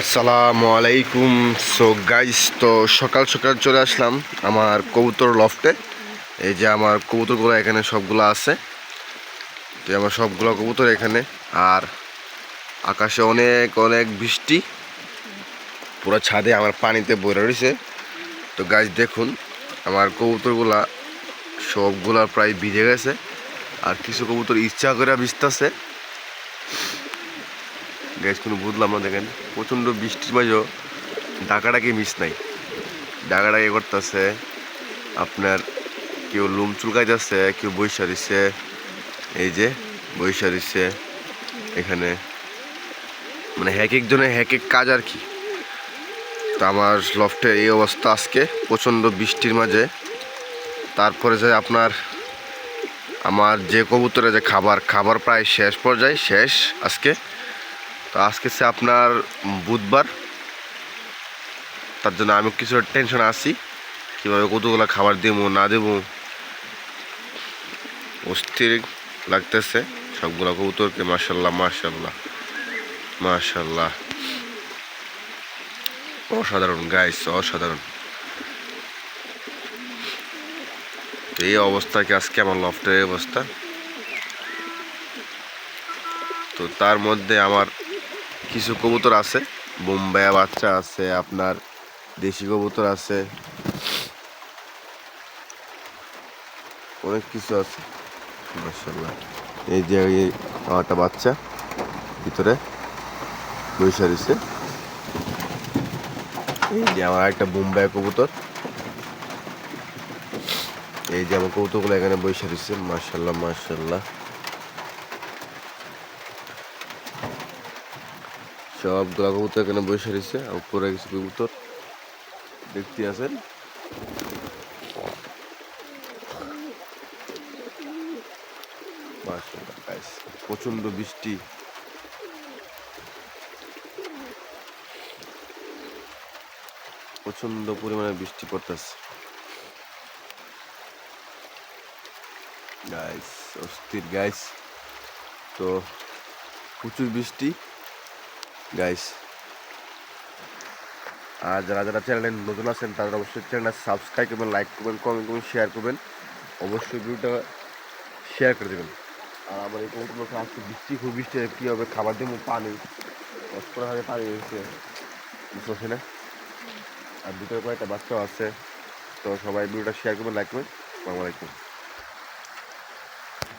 আসসালামু আলাইকুম। So guys তো সকাল সকাল চলে আসলাম আমার কবুতর লফটে এই যে আমার কবুতরগুলো এখানে সবগুলো আছে। তো আমার সবগুলো কবুতর এখানে। আর আকাশে অনেক অনেক বৃষ্টি। পুরো ছাদে আমার পানিতে বইরে রয়েছে তো গাছ দেখুন, আমার কবুতরগুলা সবগুলা প্রায় ভিজে গেছে। আর কিছু কবুতর ইচ্ছা করে ভিজতেছে। গ্যাস কোনো বুঝলাম না, দেখেন। প্রচণ্ড বৃষ্টির মাঝেও ডাকাডাকি মিস নাই। ডাকাডাকি করতেছে আপনার কেউ লুম চুলকাইতেছে, কেউ বৈশা দিচ্ছে এই যে, বৈশা দিচ্ছে এখানে মানে এক একজনের এক এক কাজ আর কি। তো আমার লফটের এই অবস্থা আজকে, প্রচণ্ড বৃষ্টির মাঝে। তারপরে যে আপনার আমার যে কবুতরে যে খাবার খাবার প্রায় শেষ পর্যায়ে, শেষ আজকে। তো আজকে সে আপনার বুধবার। তার জন্য আমি কিছুটা টেনশন আছি। কীভাবে কতগুলো খাবার দেবো, না দেবো, অস্থির লাগতেছে। সবগুলো কবুতরকে মার্শাল্লাহ মার্শাল্লাহ মার্শাল্লাহ অসাধারণ গাইস অসাধারণ। এই অবস্থা কি আজকে আমার লফটের অবস্থা? তো তার মধ্যে আমার কিছু কবুতর আছে। বোম্বাইয়া বাচ্চা আছে, আপনার দেশি কবুতর আছে। অনেক কিছু আছে। এই যে একটা বাচ্চা ভিতরে বৈশা দিছে এই যে আমার একটা বোম্বাই কবুতর। এই যে আমার কবুতরগুলো এখানে বৈশা দিচ্ছে মার্শাল্লাহ মার্শাল্লাহ সবগুলা কবুতর এখানে বসে রয়েছে আর উপরে কিছু কবুতর। দেখতে মাশাআল্লাহ, প্রচণ্ড বৃষ্টি। প্রচণ্ড পরিমাণে বৃষ্টি পড়তেছে। গাইস অস্থির গাইস তো প্রচুর বৃষ্টি। গাইস আর যারা যারা চ্যানেলে নতুন আছেন তারা অবশ্যই চ্যানেলটা সাবস্ক্রাইব করবেন লাইক করবেন কমেন্ট করবেন শেয়ার করবেন। অবশ্যই ভিডিওটা শেয়ার করে দেবেন। আর আমার এই কৌতুক আজকে বৃষ্টি, খুব বৃষ্টি কী হবে? খাবার দেবো, পানি। করে হাতে পানি হয়েছে। বুঝতে পারছি না? আর দুটো কয়েকটা বাচ্চাও আছে। তো সবাই ভিডিওটা শেয়ার করবেন লাইক করবেন। আসসালামু আলাইকুম।